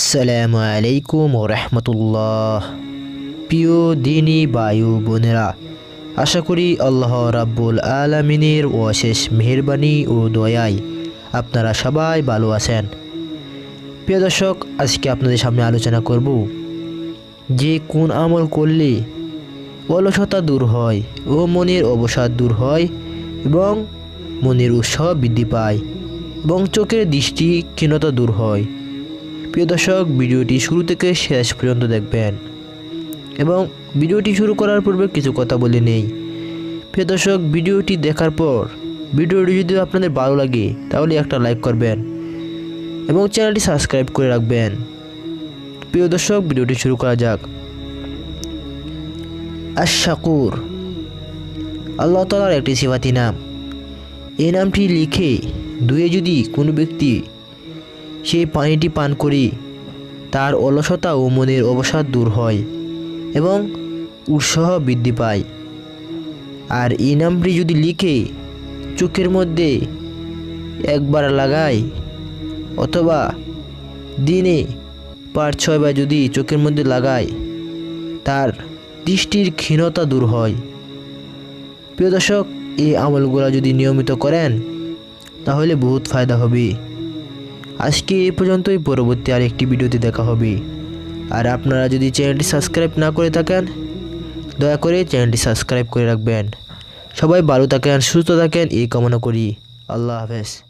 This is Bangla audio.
আসসালামু আলাইকুম রহমতুল্লাহ। প্রিয় দিনী বায়ু বোনেরা, আশা করি আল্লাহ রাব্বুল আলমিনের অশেষ মেহরবানি ও দয়ায় আপনারা সবাই ভালো আছেন। প্রিয় দর্শক, আজকে আপনাদের সামনে আলোচনা করব যে কোন আমল করলে অলসতা দূর হয় ও মনের অবসাদ দূর হয় এবং মনের উৎসাহ বৃদ্ধি পায় এবং চোখের দৃষ্টি ক্ষীণতা দূর হয়। প্রিয় দর্শক, ভিডিওটি শুরু থেকে শেষ পর্যন্ত দেখবেন। এবং ভিডিওটি শুরু করার পূর্বে কিছু কথা বলে নেই। প্রিয় দর্শক, ভিডিওটি দেখার পর, ভিডিওটি যদি আপনাদের ভালো লাগে, তাহলে একটা লাইক করবেন এবং চ্যানেলটি সাবস্ক্রাইব করে রাখবেন। প্রিয় দর্শক, ভিডিওটি শুরু করা যাক। আশাকুর আল্লাহ তালার একটি সিফাতি নাম। এই নামটি লিখে দুয়ে যদি কোনো ব্যক্তি সেই পানিটি পান করি। তার অলসতা ও মনের অবসাদ দূর হয় এবং উৎসাহ বৃদ্ধি পায়। আর এই নামটি যদি লিখে চোখের মধ্যে একবার লাগায় অথবা দিনে পাঁচ ছয়বার যদি চোখের মধ্যে লাগায় তার দৃষ্টির ক্ষীণতা দূর হয়। প্রিয় দর্শক, এই আমলগুলো যদি নিয়মিত করেন, তাহলে বহুত ফায়দা হবে। আজকে এই পর্যন্তই। পরবর্তী আর একটি ভিডিওতে দেখা হবে। আর আপনারা যদি চ্যানেলটি সাবস্ক্রাইব না করে থাকেন, দয়া করে চ্যানেলটি সাবস্ক্রাইব করে রাখবেন। সবাই ভালো থাকেন, সুস্থ থাকেন, এই কামনা করি। আল্লাহ হাফেজ।